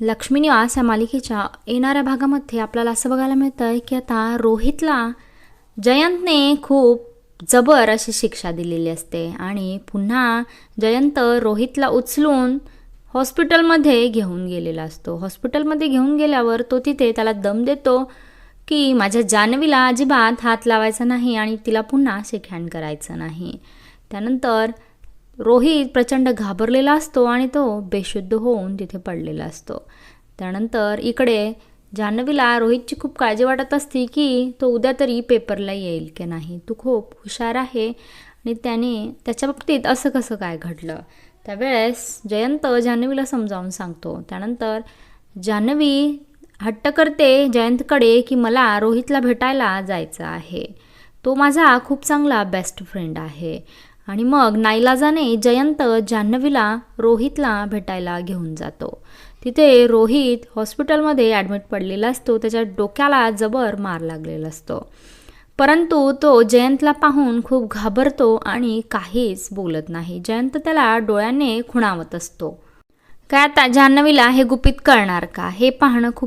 लक्ष्मी निवास या मालिकेच्या येणाऱ्या भागामध्ये आपल्याला असं बघायला मिळतं आहे की आता रोहितला जयंतने खूप जबर अशी शिक्षा दिलेली असते. आणि पुन्हा जयंत रोहितला उचलून हॉस्पिटलमध्ये घेऊन गेलेला असतो. हॉस्पिटलमध्ये घेऊन गेल्यावर तो तिथे त्याला दम देतो की माझ्या जान्हवीला अजिबात हात लावायचा नाही आणि तिला पुन्हा शिक्षण करायचं नाही. त्यानंतर रोहित प्रचंड घाबरलेला असतो आणि तो बेशुद्ध होऊन तिथे पडलेला असतो. त्यानंतर इकडे जान्हवीला रोहितची खूप काळजी वाटत असते की तो उद्या तरी पेपरला येईल की नाही. तू खूप हुशार आहे आणि त्याने त्याच्या बाबतीत असं कसं काय घडलं? त्यावेळेस जयंत जान्हवीला समजावून सांगतो. त्यानंतर जान्हवी हट्ट करते जयंतकडे की मला रोहितला भेटायला जायचं आहे. तो माझा खूप चांगला बेस्ट फ्रेंड आहे. आणि मग नाईलाजाने जयंत जान्हवीला रोहितला भेटायला घेऊन जातो. तिथे रोहित हॉस्पिटलमध्ये ॲडमिट पडलेला असतो त्याच्या डोक्याला जबर मार लागलेला असतो. परंतु तो जयंतला पाहून खूप घाबरतो आणि काहीच बोलत नाही. जयंत त्याला डोळ्याने खुणावत असतो. काय आता जान्हवीला हे गुपित कळणार का? हे पाहणं खूप